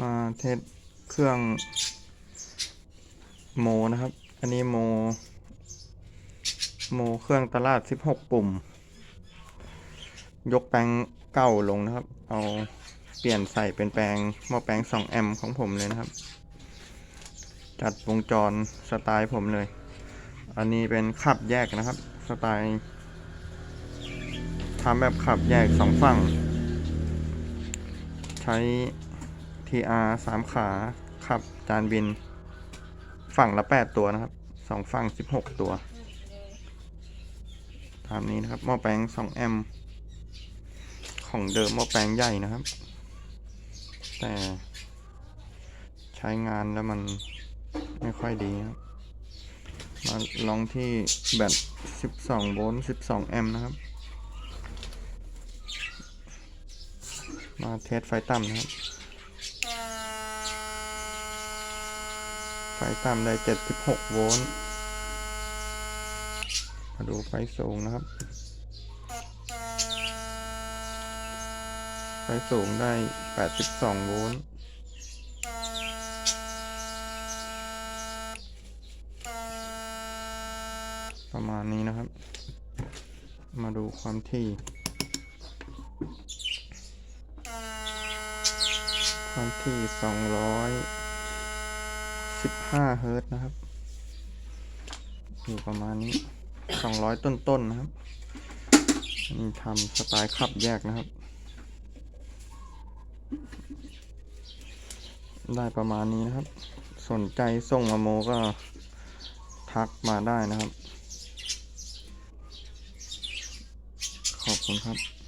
มาเทสเครื่องโมนะครับ อันนี้โม โมเครื่องตลาด 16 ปุ่ม ยกแปลงเก่าลงนะครับ เอาเปลี่ยนใส่เป็นแปลงหม้อแปลง 2 แอมป์ของผมเลยนะครับ จัดวงจรสไตล์ผมเลย อันนี้เป็นขับแยกนะครับ สไตล์ทำแบบขับแยกสองฝั่ง ใช้ TR สามขาขับจานบิน ฝั่งละ8ตัวนะครับสองฝั่ง16ตัว ตามนี้นะครับหม้อแปลง2แอมของเดิมหม้อแปลงใหญ่นะครับ แต่ใช้งานแล้วมันไม่ค่อยดีครับ มาลองที่แบต12 โวลต์ 12 แอมป์นะครับ มาเทสไฟต่ำนะครับ ไฟต่ำได้ 76 โวลต์ มาดูไฟสูงนะครับ ไฟสูงได้ 82 โวลต์ ประมาณนี้นะครับ มาดูความที่ ความที่ 200 15เฮิร์ตนะครับ อยู่ประมาณนี้ 200 ต้นๆนนะครับนี่ทำสไตล์ขับแยกนะครับ ได้ประมาณนี้นะครับ สนใจส่งมาโมก็ทักมาได้นะครับ ขอบคุณครับ